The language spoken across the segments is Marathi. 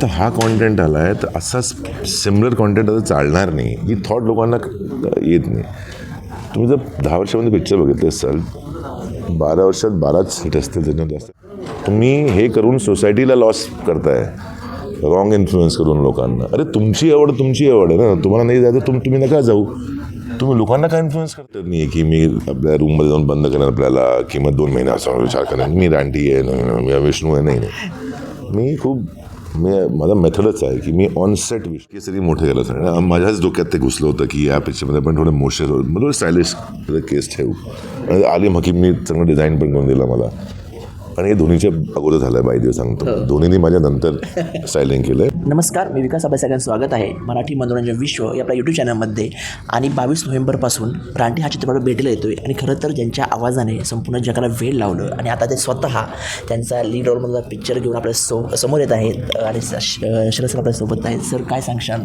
आता हा कॉन्टेंट आला आहे तर असा सिमिलर कॉन्टेंट आता चालणार नाही. ही थॉट लोकांना येत नाही. तुम्ही जर दहा वर्षामध्ये पिक्चर बघितले असाल बारा वर्षात बाराच हिट असतील त्याच्यात जास्त. तुम्ही हे करून सोसायटीला लॉस करताय. रॉंग इन्फ्लुएन्स करून लोकांना. अरे तुमची आवड तुमची आवड आहे ना. तुम्हाला नाही जायचं तुम तुम्ही नका जाऊ. तुम्ही लोकांना काय इन्फ्लुएन्स करतात? नाही की मी आपल्या रूममध्ये जाऊन बंद करेन आपल्याला किंवा दोन महिने असा विचार करेन मी रानटी आहे मी विष्णू आहे. नाही. मी खूप मी माझा मेथडच आहे की मी ऑन सेट केसरी मोठे केलं सर माझ्याच डोक्यात ते घुसलं होतं की या पिक्चरमध्ये पण थोडे मोशे मग थोडं स्टायलिश केस ठेवू. आणि आलिम हकीमनी चांगलं डिझाईन पण करून दिलं मला. आणि हे धोनीच्या अगोदर झालं आहे बाय सांगतो. धोनीने माझ्या नंतर स्टायलिंग केलं आहे नमस्कार मी विकास आपल्या सगळ्यांचं स्वागत आहे. मराठी मनोरंजन विश्व या आपल्या यूट्यूब चॅनलमध्ये आणि बावीस नोव्हेंबरपासून रानटी हा चित्रपट भेटीला येतो आहे आणि खरं तर ज्यांच्या आवाजाने संपूर्ण जगाला वेळ लावलं आणि आता ते स्वतः त्यांचा लीड रोलमधला पिक्चर घेऊन आपल्या सो समोर येत आहेत आणि श- शरद सर आपल्यासोबत आहेत. सर काय सांगशाल?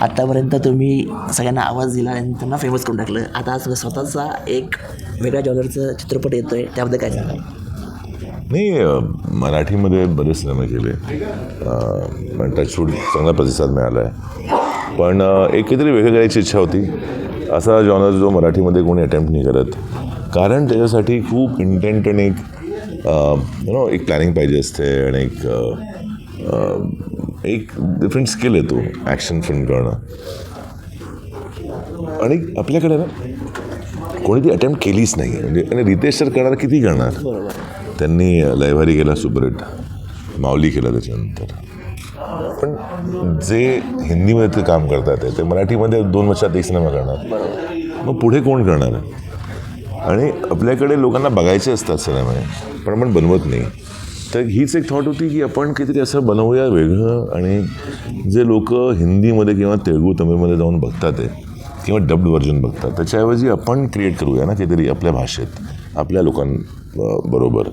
आत्तापर्यंत तुम्ही सगळ्यांना आवाज दिला आणि त्यांना फेमस करून टाकलं. आता आज स्वतःचा एक वेगळ्या जॉनरचं चित्रपट येतो आहे त्याबद्दल काय सांगाल? नाही मराठीमध्ये बरेच सिनेमे केले. पण टचवूड चांगला प्रतिसाद मिळाला आहे पण एक काहीतरी वेगळं करायची इच्छा होती. असा जॉनर जो मराठीमध्ये कोणी अटेम्प्ट नाही करत. कारण त्याच्यासाठी खूप इंटेंट आणि एक यु नो एक प्लॅनिंग पाहिजे असते आणि एक एक डिफरंट स्किल येतो ॲक्शन फिल्म करणं. आणि आपल्याकडे ना कोणी ती अटेम्प्ट केलीच नाही. म्हणजे आणि रितेश सर करणार किती करणार? त्यांनी लयभारी केला सुपरहिट. माऊली केला त्याच्यानंतर. पण जे हिंदीमध्ये ते काम करतात ते मराठीमध्ये दोन वर्षात एक सिनेमा करणार. मग पुढे कोण करणार? आहे आणि आपल्याकडे लोकांना बघायचे असतात सिनेमे पण आपण बनवत नाही. तर हीच एक थॉट होती की आपण काहीतरी असं बनवूया वेगळं आणि जे लोक हिंदीमध्ये किंवा तेलगू तमिळमध्ये जाऊन बघतात आहे किंवा डब्ड व्हर्जन बघतात त्याच्याऐवजी आपण क्रिएट करूया ना काहीतरी आपल्या भाषेत. आपल्या लोकांबरोबर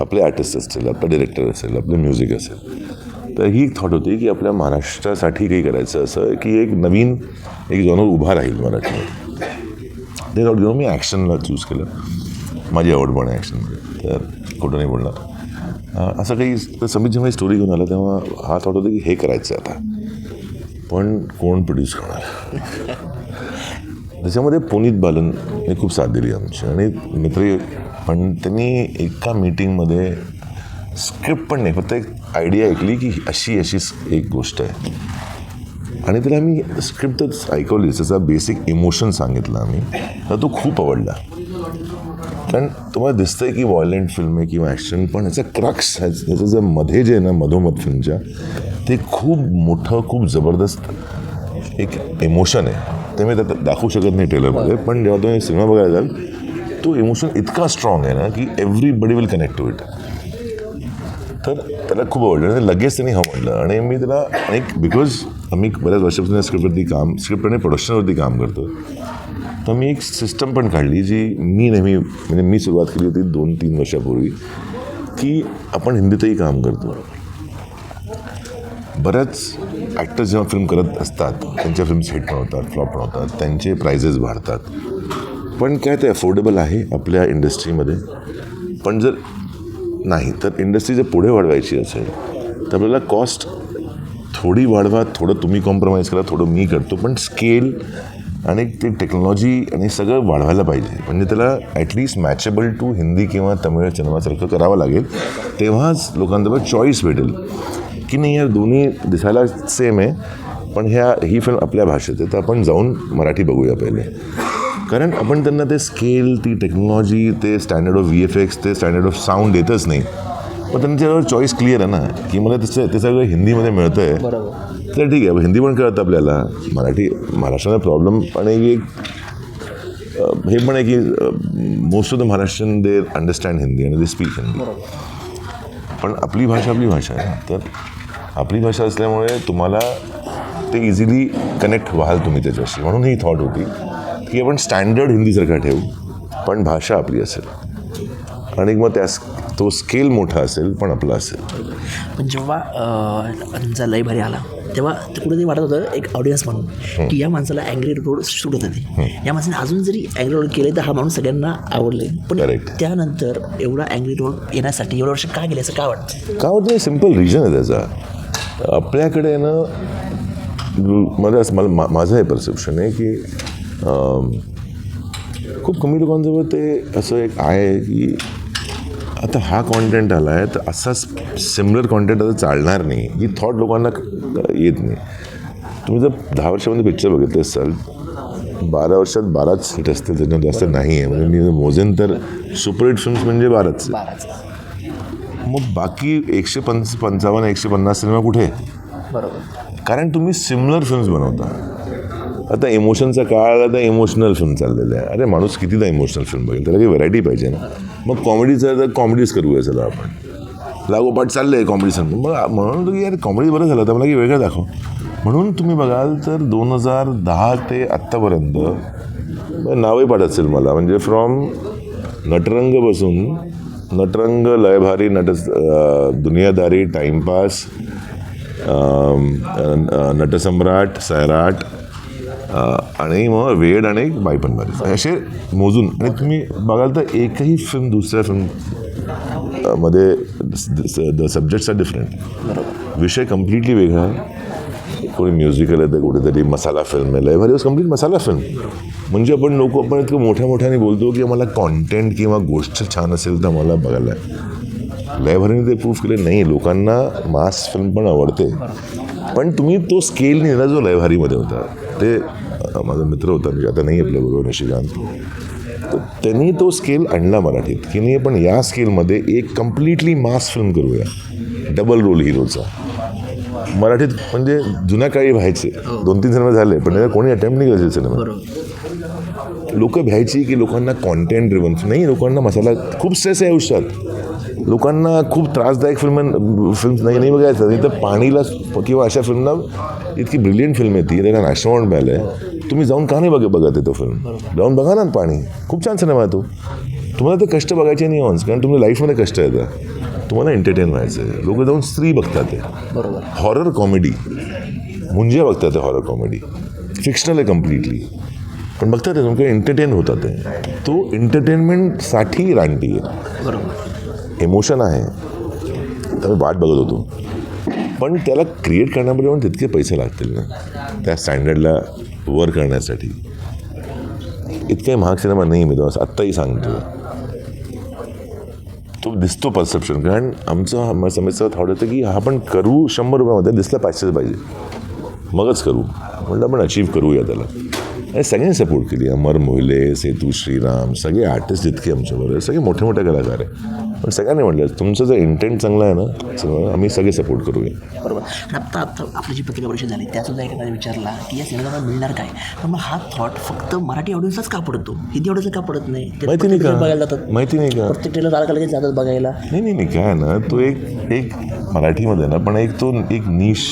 आपले आर्टिस्ट असतील आपले डिरेक्टर असेल आपलं म्युझिक असेल. तर ही थॉट होती की आपल्या महाराष्ट्रासाठी काही करायचं असं की एक नवीन एक जॉनर उभा राहील मराठीमध्ये. ते थॉट घेऊन मी ॲक्शनला चूज केलं. माझी आवड पण आहे ॲक्शनमध्ये तर कुठं नाही बोलणार. असं काही तर समित जेव्हा स्टोरी घेऊन आला तेव्हा हा थॉट होता की हे करायचं आता. पण कोण प्रोड्यूस करणार? त्याच्यामध्ये पुनीत बालन हे खूप साथ दिली आमची. आणि मित्र पण त्यांनी एका मीटिंगमध्ये स्क्रिप्ट पण नाही फक्त एक आयडिया ऐकली की अशी अशी एक गोष्ट आहे. आणि त्याला आम्ही स्क्रिप्टच ऐकवली त्याचा बेसिक इमोशन सांगितलं आम्ही तर तो खूप आवडला. कारण तुम्हाला दिसतंय की व्हायलेंट फिल्म आहे किंवा ॲक्शन पण ह्याचं क्रक्स ह्याचं जे मध्ये जे आहे ना मधोमध फिल्मच्या ते खूप मोठं खूप जबरदस्त एक इमोशन आहे. ते मी त्यात दाखवू शकत नाही ट्रेलरमध्ये पण जेव्हा तुम्ही सिनेमा बघायला जाल तो इमोशन इतका स्ट्रॉंग आहे ना की everybody will connect to it तर त्याला खूप आवडलं. आणि लगेच त्यांनी हवं म्हटलं. आणि मी त्याला आणि बिकॉज आम्ही बऱ्याच वर्षापासून स्क्रिप्टवरती काम स्क्रिप्ट आणि प्रोडक्शनवरती काम करतो तर मी एक सिस्टम पण काढली जी मी नेहमी म्हणजे मी सुरुवात केली होती दोन तीन वर्षापूर्वी की आपण हिंदीतही काम करतो. बऱ्याच ॲक्टर्स जेव्हा फिल्म करत असतात त्यांच्या फिल्म्स हिट पण होतात फ्लॉप पण होतात त्यांचे प्राइजेस वाढतात. पण काय ते अफोर्डेबल आहे आपल्या इंडस्ट्रीमध्ये पण जर नाही तर इंडस्ट्री जर पुढे वाढवायची असेल तर आपल्याला कॉस्ट थोडी वाढवा थोडं तुम्ही कॉम्प्रोमाइज करा थोडं मी करतो पण स्केल आणि ते टेक्नॉलॉजी आणि सगळं वाढवायला पाहिजे. म्हणजे त्याला ॲटलिस्ट मॅचेबल टू हिंदी किंवा तमिळ सिनेमासारखं करावं लागेल. तेव्हाच लोकांजवळ चॉईस भेटेल. की नाही यार दोन्ही दिसायला सेम आहे. पण ह्या ही फिल्म आपल्या भाषेत आहे. तर आपण जाऊन मराठी बघूया पहिले. कारण आपण त्यांना ते स्केल ती टेक्नॉलॉजी ते standard of V F X ते स्टँडर्ड ऑफ साऊंड देतच नाही. पण त्यांच्यावर चॉईस क्लिअर आहे ना? की मला त्याचं ते सगळं हिंदीमध्ये मिळतं आहे तर ठीक आहे हिंदी पण कळतं आपल्याला. मराठी महाराष्ट्राचा प्रॉब्लेम पण आहे की अं, हे पण आहे की most of the Maharashtrian they understand Hindi आणि दे स्पीक हिंदी. पण आपली भाषा आपली भाषा आहे. तर आपली भाषा असल्यामुळे तुम्हाला ते इझिली कनेक्ट व्हाल तुम्ही त्याच्याशी. म्हणून ही थॉट होती की आपण स्टँडर्ड हिंदीसारखा ठेवू पण भाषा आपली असेल. आणि मग त्या तो स्केल मोठा असेल पण आपला असेल. पण जेव्हा त्यांचा लय भारी आला तेव्हा ते कुठेतरी वाटत होतं एक ऑडियन्स म्हणून की या माणसाला अँग्री रोड सूट होतं ते या माणसाने अजून जरी अँग्री रोड केले तर हा माणूस सगळ्यांना आवडले. पण. त्यानंतर एवढा अँग्री रोड येण्यासाठी एवढं वर्ष का गेले असं का वाटतं? का वाटतं सिंपल रिजन आहे त्याचा. आपल्याकडे ना मला असं- मला मा- माझं हे परसेप्शन आहे की खूप कमी लोकांजवळ ते असं एक आहे की आता हा कॉन्टेंट आला आहे तर असा सिमिलर कॉन्टेंट आता चालणार नाही. ही थॉट लोकांना येत नाही. तुम्ही जर दहा वर्षामध्ये पिक्चर बघितले असाल बारा वर्षात बाराच हिट असतील त्याच्यात जास्त नाही आहे म्हणजे मी मोजेन तर सुपरहिट फिल्म्स म्हणजे बाराच. मग बाकी एकशे पंच पंचावन्न एकशे पन्नास सिनेमा कुठे? बरोबर. कारण तुम्ही सिमिलर फिल्म्स बनवता. आता इमोशनचा काळ आला तर इमोशनल फिल्म चाललेलं आहे. अरे माणूस कितीदा इमोशनल फिल्म बघेल? त्याला काही व्हरायटी पाहिजे ना. मग कॉमेडीचं तर कॉमेडीज करूया चला आपण. लागोपाठ चाललं आहे कॉमेडी फिल्म मग म्हणून की यार कॉमेडी बरं झालं तर मला की वेगळं दाखव. म्हणून तुम्ही बघाल तर दोन हजार दहा ते आत्तापर्यंत नावही पाठ असेल मला. म्हणजे फ्रॉम नटरंगपासून नटरंग लयभारी नट दुनियादारी टाइमपास नटसम्राट सैराट आणि मग वेड आणि बायपण बरेच. असे मोजून. आणि तुम्ही बघाल तर एकही फिल्म दुसऱ्या फिल्ममध्ये द सब्जेक्ट्स आर डिफरंट विषय कम्प्लिटली वेगळा. आहे कोणी म्युझिकल आहे तर कुठेतरी मसाला फिल्म आहे. Lai Bhaari was complete masala film म्हणजे आपण लोक आपण इतकं मोठ्या मोठ्याने बोलतो की मला कॉन्टेंट किंवा गोष्ट छान असेल तर मला बघायला. आहे. ते प्रूफ केले. नाही लोकांना मास फिल्म पण आवडते. पण तुम्ही तो स्केल नेला जो लयभारीमध्ये होता. ते माझा मित्र होता म्हणजे आता नाही आपल्याबरोबर निशिकांत. तर त्यांनी तो स्केल आणला मराठीत. की नाही पण या स्केलमध्ये एक कम्प्लिटली मास फिल्म करूया. डबल रोल हिरोचा मराठीत म्हणजे जुन्या काळी व्हायचे. दोन तीन सिनेमे झाले पण त्याला कोणी अटेम्प्ट नाही करायचे सिनेमा. लोक भ्यायची की लोकांना कॉन्टेंट ड्रिवन नाही लोकांना मसाला खूप स्ट्रेस आहे आयुष्यात. लोकांना खूप त्रासदायक फिल्म फिल्म नाही नाही बघायचं. नाही तर पाणीला किंवा अशा फिल्मना इतकी ब्रिलियंट फिल्म आहे ती. त्याला नॅशनल अवॉर्ड मिळालं आहे. तुम्ही जाऊन का नाही बघ बघत आहे तो फिल्म जाऊन बघा ना पाणी. खूप छान सिनेमा आहे तो. तुम्हाला ते कष्ट बघायचे नाही ऑन्स कारण तुमच्या लाईफमध्ये कष्ट येतं तुम्हाला एंटरटेन व्हायचं आहे लोक जाऊन स्त्री बघतात बरोबर. हॉरर कॉमेडी मुंजे बघतात ते हॉरर कॉमेडी फिक्शनल आहे कम्प्लिटली पण बघतात ते तुमचं एंटरटेन होतात ते. तो एंटरटेनमेंटसाठी रानटी आहे. बरोबर. इमोशन आहे. तर मी वाट बघत होतो. पण त्याला क्रिएट करण्यामध्ये पण तितके पैसे लागतील ना. त्या स्टँडर्डला वर करण्यासाठी. इतकाही महाग सिनेमा नाही मी तुम्हाला आत्ताही सांगतो तो दिसतो परसेप्शन कारण आमचं समस्या थॉट होतं की हा आपण करू शंभर रुपयामध्ये दिसलं पाचशेच पाहिजे. मगच करू. म्हटलं आपण अचीव करूया त्याला. आणि सगळ्यांनी सपोर्ट केली. अमर मोहिले सेतू श्रीराम सगळे आर्टिस्ट जितके आमच्याबरोबर. सगळे मोठे मोठे कलाकार आहे. पण सगळ्यांनी म्हटलं तुमचं जर इंटेंट चांगलं आहे ना सगळं आम्ही सगळे सपोर्ट करूया. बरोबर. आणि आत्ता आत्ता आपली जी पत्रिका परिषद झाली त्यातसुद्धा एखादा विचारला की या सिनेमाला मिळणार काय? पण मग हा थॉट फक्त मराठी ऑडियन्सच का पडतो? हिंदी ऑडियन्स का पडत नाही? ते माहिती नाही का? बघायला जातात. माहिती नाही का? प्रत्येक ट्रेलर आला का लगेच जातात बघायला. नाही नाही नाही काय आहे ना तो एक एक मराठीमध्ये ना पण एक तो एक निश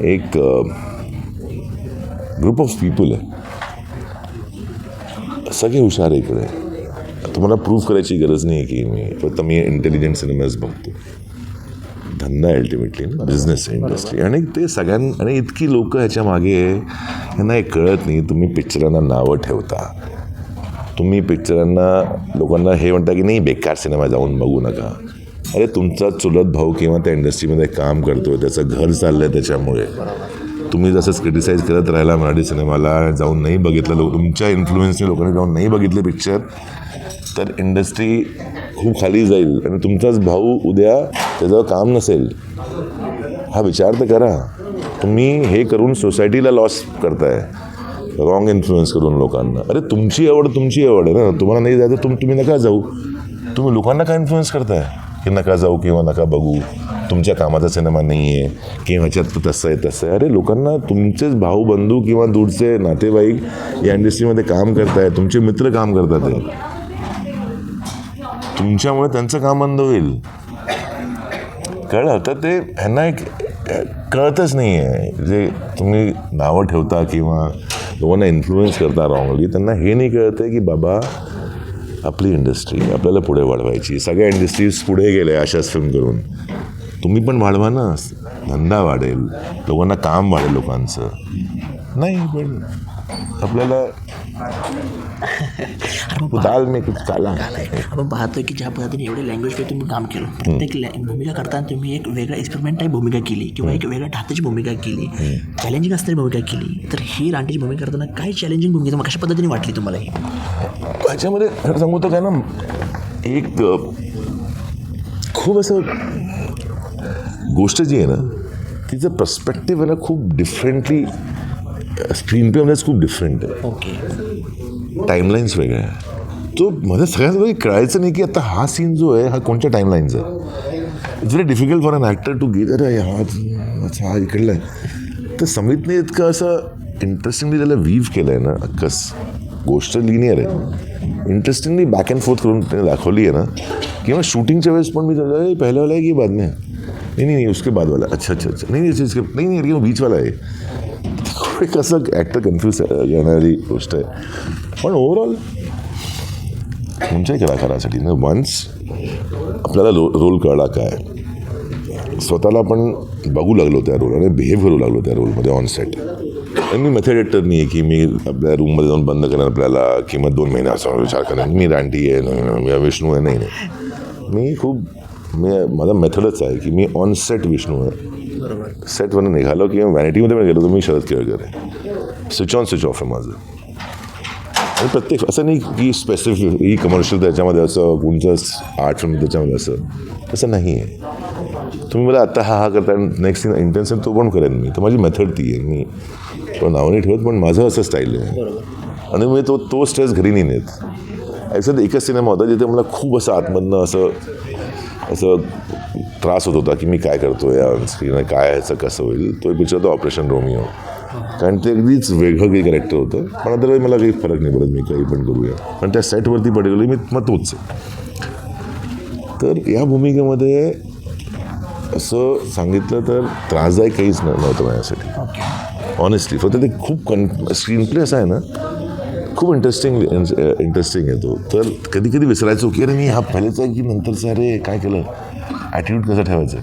एक ग्रुप ऑफ पीपल आहे. सगळे हुशार आहे इकडे. तुम्हाला प्रूव्ह करायची गरज नाही की मी फक्त मी इंटेलिजंट सिनेमाज बघतो. धंदा अल्टिमेटली ना बिझनेस इंडस्ट्री आणि ते सगळ्यां आणि इतकी लोक ह्याच्या मागे यांना हे कळत नाही तुम्ही पिक्चरांना नावं ठेवता. तुम्ही पिक्चरांना लोकांना हे म्हणता की नाही बेकार सिनेमा जाऊन बघू नका. अरे तुमचा चुलत भाऊ किंवा त्या इंडस्ट्रीमध्ये काम करतोय त्याचं घर चाललं आहे त्याच्यामुळे. तुम्ही जसंच क्रिटिसाईज करत राहिला मराठी सिनेमाला जाऊन नाही बघितलं लोक तुमच्या इन्फ्लुएन्सने लोकांनी जाऊन नाही बघितले पिक्चर तर इंडस्ट्री खूप खाली जाईल आणि तुमचाच भाऊ उद्या त्याचं काम नसेल. हा विचार तर करा. तुम्ही हे करून सोसायटीला लॉस करताय. रॉंग इन्फ्लुएन्स करून लोकांना. अरे तुमची आवड तुमची आवड आहे ना. तुम्हाला नाही जायचं तुम तुम्ही नका जाऊ. तुम्ही लोकांना काय इन्फ्लुएन्स करताय? की नका जाऊ किंवा नका बघू. तुमच्या कामाचा सिनेमा नाही आहे किंवा ह्याच्यात तसं आहे तसं आहे. अरे लोकांना तुमचेच भाऊ बंधू किंवा दूरचे नातेवाईक या इंडस्ट्रीमध्ये काम करताय. तुमचे मित्र काम करतात ते. तुमच्यामुळे त्यांचं काम बंद होईल. कळलं? तर ते ह्यांना एक कळतच नाही आहे जे तुम्ही नावं ठेवता किंवा लोकांना इन्फ्लुएन्स करता रॉंगली त्यांना हे नाही कळतं आहे की बाबा आपली इंडस्ट्री आपल्याला पुढे वाढवायची. सगळ्या इंडस्ट्रीज पुढे गेल्या अशाच फिल्म करून. तुम्ही पण वाढवा ना. धंदा वाढेल. लोकांना काम वाढेल लोकांचं. नाही पण आपल्याला अरे मग में काला काल आहे. आपण पाहतोय की ज्या पद्धतीने एवढे लँग्वेजकडे तुम्ही काम केलं प्रत्येक लॅ- भूमिका करताना तुम्ही एक वेगळा एक्सपेरिमेंट टाईप भूमिका केली किंवा एक वेगळ्या ढात्याची भूमिका केली चॅलेंजिंग असणारी भूमिका केली तर ही रांटीची भूमिका करताना काय चॅलेंजिंग भूमिका तुम्हाला कशा पद्धतीने वाटली तुम्हाला ही? ह्याच्यामध्ये खरं सांगू तर काय ना एक अ, खूप असं गोष्ट जी आहे ना तिचं पर्स्पेक्टिव्ह आहे ना खूप डिफरंटली स्क्रीन प्लेमध्येच खूप डिफरंट आहे ओके टाईमलाईन्स वेगळ्या आहे तो मला सगळ्यात वेळी कळायचं नाही की आता हा सीन जो आहे हा कोणत्या टाईमलाईनचा आहे? It's very difficult for an actor to get अरे हा अच्छा हा इकडला आहे. तर समितने इतकं असं इंटरेस्टिंगली त्याला व्हीव केलं आहे ना अक्कस. गोष्ट लिनियर आहे. इंटरेस्टिंगली बॅक अँड फोर्थ करून त्याने दाखवली आहे ना किंवा शूटिंगच्या वेळेस पण मी त्याला "अरे, पहले वाला है की बाद में? है?" नहीं नहीं नहीं उसके बाद वाला. अच्छा अच्छा अच्छा. नहीं नहीं इसके नहीं नहीं ये बीच वाला आहे. एक कसं ॲक्टर कन्फ्यूज येणारी गोष्ट आहे पण ओव्हरऑल कोणत्याही कलाकारासाठी ना वन्स आपल्याला रो रोल कळला काय स्वतःला आपण बघू लागलो त्या रोल आणि बिहेव करू लागलो त्या रोलमध्ये ऑन सेट आणि मी मेथड ॲक्टर नाही आहे की मी आपल्या रूममध्ये जाऊन बंद करेन आपल्याला किंमत दोन महिने असा विचार करेन मी रांटी आहे मी विष्णू आहे नाही नाही। मी खूप मी माझा मेथडच आहे की मी ऑन सेट विष्णू आहे. सेटवरून निघालो किंवा व्हॅनिटीमध्ये पण गेलो तर मी शरद केळकर आहे. स्विच ऑन स्विच ऑफ आहे माझं. आणि प्रत्येक असं नाही की स्पेसिफिक ही कमर्शियल त्याच्यामध्ये असं कोणतं आर्ट फिल्म त्याच्यामध्ये असं. तसं नाही आहे. तुम्ही मला आत्ता हा हा करता नेक्स्ट इंटेन्शन तो पण करेन मी. तर माझी मेथड ती आहे. मी तो नाव नाही ठेवत पण माझं असं स्टाईल आहे. आणि मी तो तो स्ट्रेस घरी नाही नेत. ॲक्च्युअली एकच सिनेमा होता जिथे मला खूप असं आतमधनं असं असं त्रास होत होता की मी काय करतो या स्क्रीन काय ह्याचं कसं होईल? तो पिक्चर होता ऑपरेशन रोमिओ कारण ते अगदीच वेगळं काही कॅरेक्टर होतं. पण आता मला काही फरक नाही पडत मी काही पण करूया. पण त्या सेटवरती पर्टिक्युलरली मी मग तोच तर या भूमिकेमध्ये असं सांगितलं तर त्रासदायक काहीच नव्हतं माझ्यासाठी. ऑनेस्टली फक्त ते खूप कन स्क्रीन प्ले असा आहे ना खूप इंटरेस्टिंग इंटरेस्टिंग आहे तो. तर कधी कधी विसरायचो की अरे मी हा पहिलेचा आहे की नंतरचा अरे काय केलं? ॲटिट्यूड कसं ठेवायचं?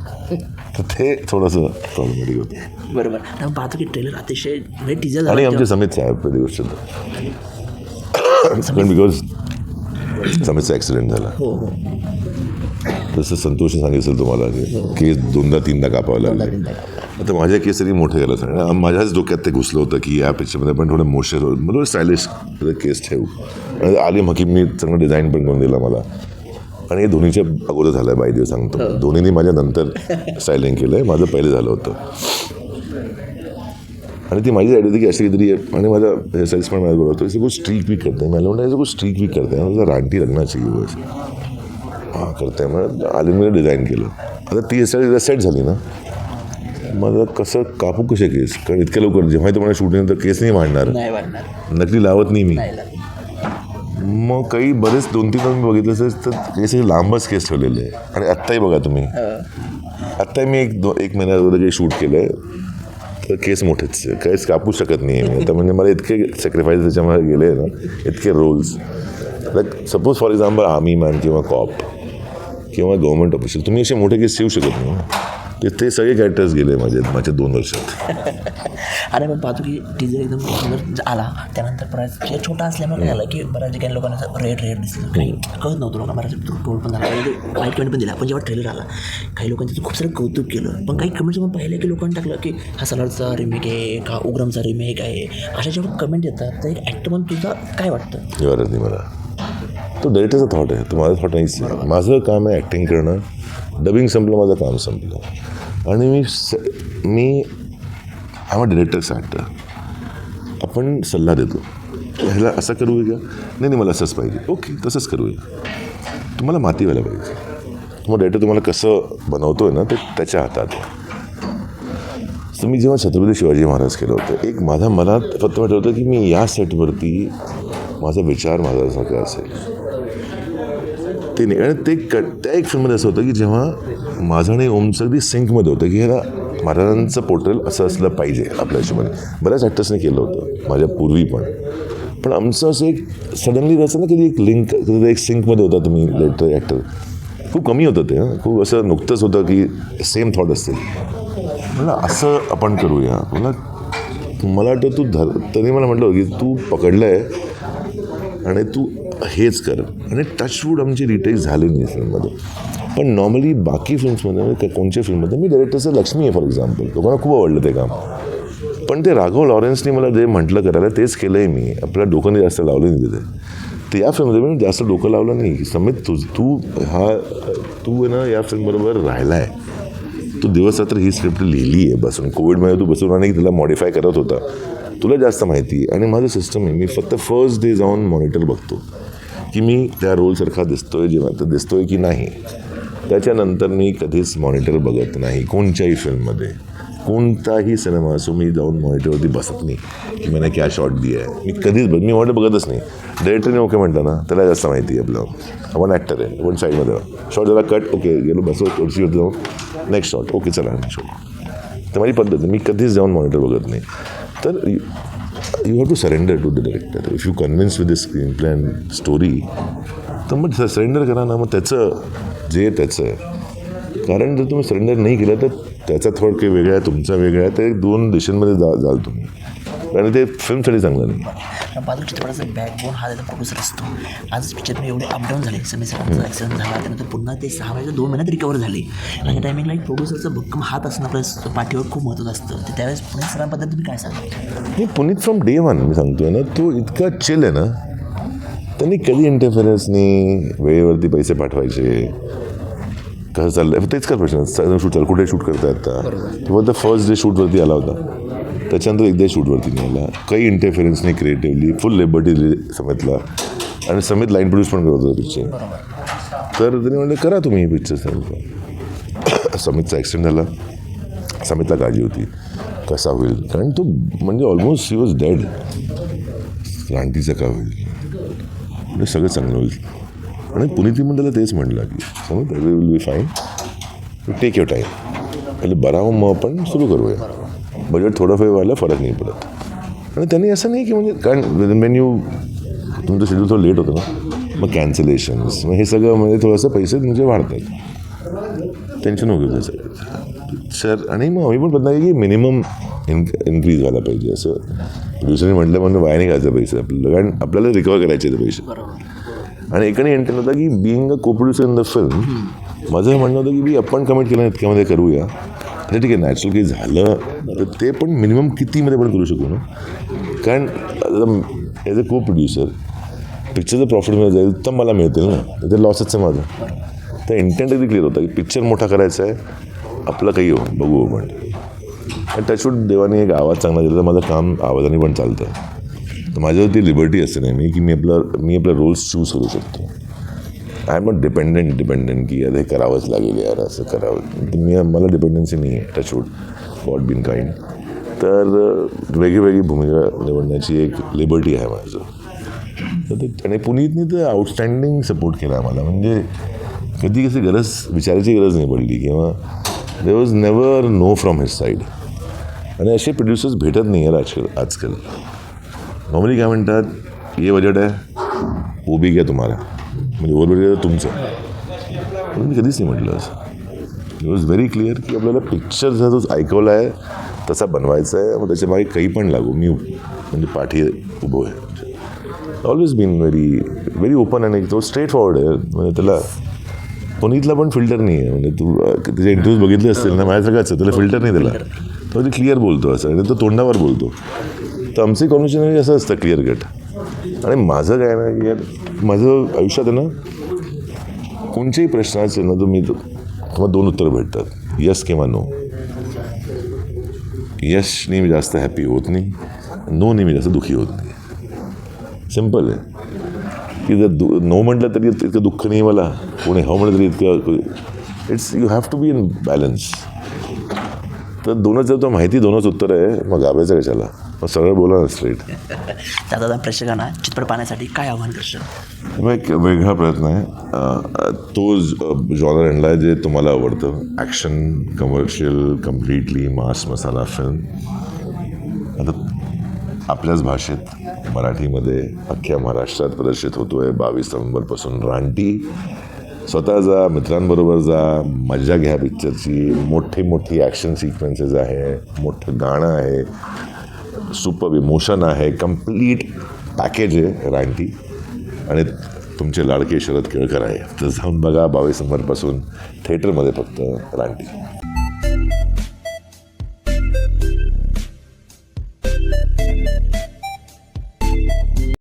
तर ते थोडंसं प्रॉब्लेमॅटिक होतं. बरोबर. पाहतो की ट्रेलर अतिशय म्हणजे टीजर आणि झाला आमचे समित साहेब पहिली गोष्ट. पण बिकॉज समितचा ॲक्सिडेंट झाला. हो हो. जसं संतोषने सांगितलं तुम्हाला की केस दोनदा तीनदा कापावं लागले. आता माझ्या केस तरी मोठे झालं सर माझ्याच डोक्यात ते घुसलं होतं की या पिक्चरमध्ये आपण थोडं मोशे मला स्टायलिश केस ठेवू. आणि आलिम हकीमनी चांगलं डिझाईन पण करून दिला मला. आणि हे दोन्हीच्या अगोदर झालं आहे बाय सांगतो. दोन्हीनी माझ्या नंतर स्टायलिंग केलं आहे माझं पहिले झालं होतं. आणि ती माझी आयडिया होती की अशी काहीतरी. आणि माझा हेअरस्टाईल्स पण माझ्या बोलतो इसे कुछ स्ट्रीक भी करते हैं मला म्हणलं कुछ स्ट्रीक भी करते हैं माझा रानटी लगना चाहिए वो ऐसे हां करते मग आलिमने डिझाईन केलं. आता ती हेअरस्टाईल सेट झाली ना. मला कसं कापू कसे केस? कारण इतक्या लवकर जेव्हा तुम्हाला शूटिंग तर केस नाही मांडणार. नाही वाटणार नकली लावत नाही मी. नाही. मग काही बरेच दोन तीन मी बघितलं असेल तर केस हे लांबच केस ठेवलेले आहे. आणि आत्ताही बघा तुम्ही. आत्ताही मी एक दो एक महिन्या अगोदर काही शूट केलं आहे तर केस मोठेच आहे. काहीच कापू शकत नाही आहे मी. आता म्हणजे मला इतके सॅक्रिफाईस त्याच्यामध्ये गेले ना इतके roles like suppose for example army man किंवा कॉप किंवा गव्हर्मेंट ऑफिशियल तुम्ही असे मोठे केस ठेवू शकत नाही. ते ते सगळे कॅरेक्टर्स गेले माझे माझ्या दोन वर्षात. आणि आपण पाहतो की टीजर एकदम सुंदर आला. त्यानंतर परत हे छोटा असल्यामुळे काय झालं की बऱ्याच काही लोकांना रेड रेड दिसलं. काही कळत नव्हतं लोकांना. बऱ्याच टोल पण झाला. वाईट कमेंट पण दिला. पण जेव्हा ट्रेलर आला काही लोकांनी त्याचं खूप सारं कौतुक केलं. पण काही कमेंट्स पण पाहिलं की लोकांनी टाकलं की हा सलाडचा रिमेक आहे का उग्रमचा रिमेक आहे? अशा जेव्हा कमेंट येतात तर एक ॲक्टर म्हणून तुझं काय वाटतं? मला. तो डायरेक्टरचा थॉट आहे. तो माझा थॉट नाहीच माझं काम आहे ॲक्टिंग करणं. डबिंग संपलं माझं काम संपलं. आणि मी स मी आय एम डिरेक्टर्स ॲक्टर आपण सल्ला देतो. ह्याला असं करूया का नाही नाही मला असंच पाहिजे. ओके तसंच करूया. तुम्हाला माती व्हायला पाहिजे. तुम्हाला डायरेक्टर तुम्हाला कसं बनवतो आहे ना ते त्याच्या हातात आहे. तर मी जेव्हा छत्रपती शिवाजी महाराज केलं होतं एक माझा मनात फक्त वाटत होतं की मी या सेटवरती माझा विचार माझ्यासारखा असेल. ते नाही. आणि ते क त्या एक फिल्ममध्ये असं होतं की जेव्हा माझं आणि ओमचं अगदी सिंकमध्ये होतं की ह्याला महाराजांचं पोर्ट्रेल असं असलं पाहिजे आपल्या हिशोबाने. बऱ्याच ॲक्टर्सने केलं होतं माझ्या पूर्वी पण. पण आमचं असं एक सडनली असं ना कधी एक लिंक कधी एक सिंकमध्ये होता तुम्ही लेटर ॲक्टर खूप कमी होतं ते खूप असं नुकतंच होतं की सेम थॉट असतील. म्हणलं असं आपण करूया. मला मला वाटतं तू धर त्यांनी मला म्हटलं की तू पकडलं आहे आणि तू हेच कर. आणि टचवूड आमची रिटेक झाली नाही फिल्ममध्ये पण नॉर्मली बाकी फिल्म्समध्ये म्हणजे कोणत्या फिल्ममध्ये मी डायरेक्टरचं लक्ष्मी आहे फॉर एक्झाम्पल मला खूप आवडलं ते काम. पण ते राघव लॉरेन्सनी मला जे म्हटलं करायला तेच केलं आहे मी. आपल्या डोकं जास्त लावलं नाही तिथे. तर या फिल्ममध्ये मी जास्त डोकं लावलं नाही. समित तू तू हा तू ना या फिल्मबरोबर राहिला आहे तू दिवस रात्र ही स्क्रिप्ट लिहिली आहे बसून. कोविडमध्ये तू बसून आणि तिला मॉडिफाय करत होता. तुला जास्त माहिती आहे. आणि माझं सिस्टम आहे मी फक्त फर्स्ट डे जाऊन मॉनिटर बघतो. की मी त्या रोलसारखा दिसतोय जेव्हा तर दिसतोय की नाही त्याच्यानंतर मी कधीच मॉनिटर बघत नाही कोणत्याही फिल्ममध्ये कोणताही सिनेमा असो मी जाऊन मॉनिटरवरती बसत नाही की मला क्या शॉट दिया आहे मी कधीच बघ मी मॉनिटर बघतच नाही. डायरेक्टरने ओके म्हटलं ना त्याला जास्त माहिती आहे आपलं. आपण ॲक्टर आहे आपण साईडमध्ये शॉट जरा कट ओके गेलो बसो होती जाऊन. नेक्स्ट शॉट ओके चला शॉट तर माझी पद्धत आहे मी कधीच जाऊन मॉनिटर बघत नाही. तर you have to surrender to the director. If you convince with the screen and story, story तर मग सरेंडर करा ना मग त्याचं जे त्याचं. आहे कारण जर तुम्ही सरेंडर नाही केलं तर त्याचा थॉट काही वेगळा आहे तुमचा वेगळा आहे तर एक दोन देशांमध्ये जा जाल तुम्ही. कारण ते फिल्मसाठी चांगलं नाही. बाजू चित्रपटाचा बॅकबोन हा त्याचा प्रोड्युसर असतो. आज पिक्चरमध्ये एवढे अपडाऊन झाले. समी सरांचा ॲक्सिडेंट झाला त्यानंतर पुन्हा ते सहा महिन्यात दोन महिन्यात रिकवर झाले. आणि त्या टायमिंगला एक प्रोड्युसरचा भक्कम हात असणं आपल्या पाठीवर खूप महत्त्वाचं असतं. तर त्यावेळेस पुणे सरांबद्दल तुम्ही काय सांगा मी पुनीत फ्रॉम डे वन मी सांगतोय ना तो इतका चिल आहे ना त्यांनी कधी इंटरफेरन्स नाही वेळेवरती पैसे पाठवायचे. कसं चाललंय? तेच का प्रश्न? शूट चालू कुठे शूट करताय आता? किंवा द फर्स्ट डे शूटवरती आला होता. त्याच्यानंतर एकदा शूटवरती न्यायला आला काही इंटरफेरन्स नाही क्रिएटिव्हली फुल लेबर्टी दिली समितला. आणि समित लाईन प्रोड्यूस पण करत होता पिक्चर तर त्यांनी म्हणलं करा तुम्ही हे पिक्चर समितचा ॲक्सिडेंट झाला. समितला काळजी होती. कसा होईल? कारण तो म्हणजे ऑलमोस्ट ही वॉज डेड क्रांतीचं का होईल? म्हणजे सगळं चांगलं होईल. आणि पुनिती मंडळाला तेच म्हटलं की समज will be fine take your time पहिले बरावं मग आपण सुरू करूया. बजेट थोडंफार व्हायला फरक नाही पडत. आणि त्यांनी असं नाही की म्हणजे कारण मेन यू तुमचं शेड्यूल थोडं लेट होतं ना. मग कॅन्सलेशन्स मग हे सगळं म्हणजे थोडंसं पैसे तुमचे वाढतात टेन्शन घेऊ त्याचं सर आणि मग आम्ही पण बदला की मिनिमम इन्क इन्क्रीज व्हायला पाहिजे असं. दुसऱ्याने म्हटलं म्हणून वाया नाही घ्यायचं पैसे आपल्याला कारण आपल्याला रिकवर करायचे ते पैसे. आणि एकाने इंटेंट होता की बिईंग अ को प्रोड्युसर इन द फिल्म माझं हे म्हणणं होतं की मी आपण कमिट केलं इतक्यामध्ये करूया. तर ठीक आहे नॅचरल काही झालं तर ते पण मिनिमम कितीमध्ये पण करू शकू ना? कारण ॲज अ को प्रोड्युसर पिक्चरचं प्रॉफिट जाईल तर मला मिळतील ना? ते लॉसच आहे माझं. तर इंटेंट अगदी क्लिअर होता की पिक्चर मोठा करायचा आहे आपलं काही हो बघू आपण. आणि टचवूड देवाने एक आवाज चांगला दिला तर माझं काम आवाजाने पण चालतं. तर माझ्यावरती लिबर्टी असते नेहमी की मी आपलं मी आपलं रोल्स चूज करू शकतो. I am not dependent dependent की अरे करावंच लागेल यार असं करावं. मी मला डिपेंडन्सी नाही आहे टचवूड गॉड बिन काइंड तर वेगळी वेगळी भूमिका निवडण्याची एक लिबर्टी आहे माझं. तर ते आणि पुनीतनी तर आउटस्टँडिंग सपोर्ट केला मला म्हणजे कधी कशी गरज विचारायची गरज नाही पडली. किंवा they was never no from his side आणि असे प्रोड्युसर्स भेटत नाही यार आजकाल आजकाल. नॉर्मली काय म्हणतात ये बजेट आहे वो भी घ्या तुम्हाला म्हणजे ओव्हर तुमचं. म्हणून मी कधीच नाही म्हटलं असं. इट वॉज व्हेरी क्लिअर की आपल्याला पिक्चर जसा तो ऐकवला आहे तसा बनवायचा आहे मग त्याच्यामागे काही पण लागू मी म्हणजे पाठी उभो आहे. Always been very very open आणि तो स्ट्रेट फॉरवर्ड आहे. म्हणजे त्याला कोणीतला पण फिल्टर नाही आहे म्हणजे तू त्याचे इंटरव्ह्यूज बघितले असतील ना माझ्यासारखाच त्याला फिल्टर नाही त्याला. तो क्लिअर बोलतो असं. आणि तो तोंडावर बोलतो. तर आमचे कॉन्व्हर्सेशन असं असतं क्लिअर कट आणि माझं काय ना यार माझं आयुष्यात ना कोणत्याही प्रश्नाचे ना तुम्ही तुम्हाला दोन उत्तरं भेटतात. यस किंवा नो यशने मी जास्त हॅपी होत नाही नोने मी जास्त दुःखी होत नाही. सिंपल आहे. की जर दु नो म्हटलं तरी इतकं दुःख नाही मला. कोणी हो म्हटलं तरी इतकं it's you have to be in balance तर दोनच जर तो माहिती दोनच उत्तर आहे मग घाबरायचं कशाला? मग सरळ बोला ना स्ट्रेट त्याचा आता प्रेक्षकांना चित्रपट पाहण्यासाठी काय आव्हान करशील? मग एक वेगळा प्रयत्न आहे. तो जॉनर आणला आहे जे तुम्हाला आवडतं. Action commercial completely mass masala film आता आपल्याच भाषेत मराठीमध्ये अख्ख्या महाराष्ट्रात प्रदर्शित होतो आहे बावीस नोव्हेंबरपासून. रानटी स्वतः जा मित्रांबरोबर जा मजा घ्या पिक्चरची मोठी मोठी ॲक्शन सिक्वेन्सेस आहे मोठं गाणं आहे. सुपर इमोशन आहे कंप्लीट पॅकेज आहे रानटी आणि तुमचे लाडके शरद केळकर आहे. तर जाऊन बघा बावीस नंबरपासून थिएटरमध्ये फक्त रानटी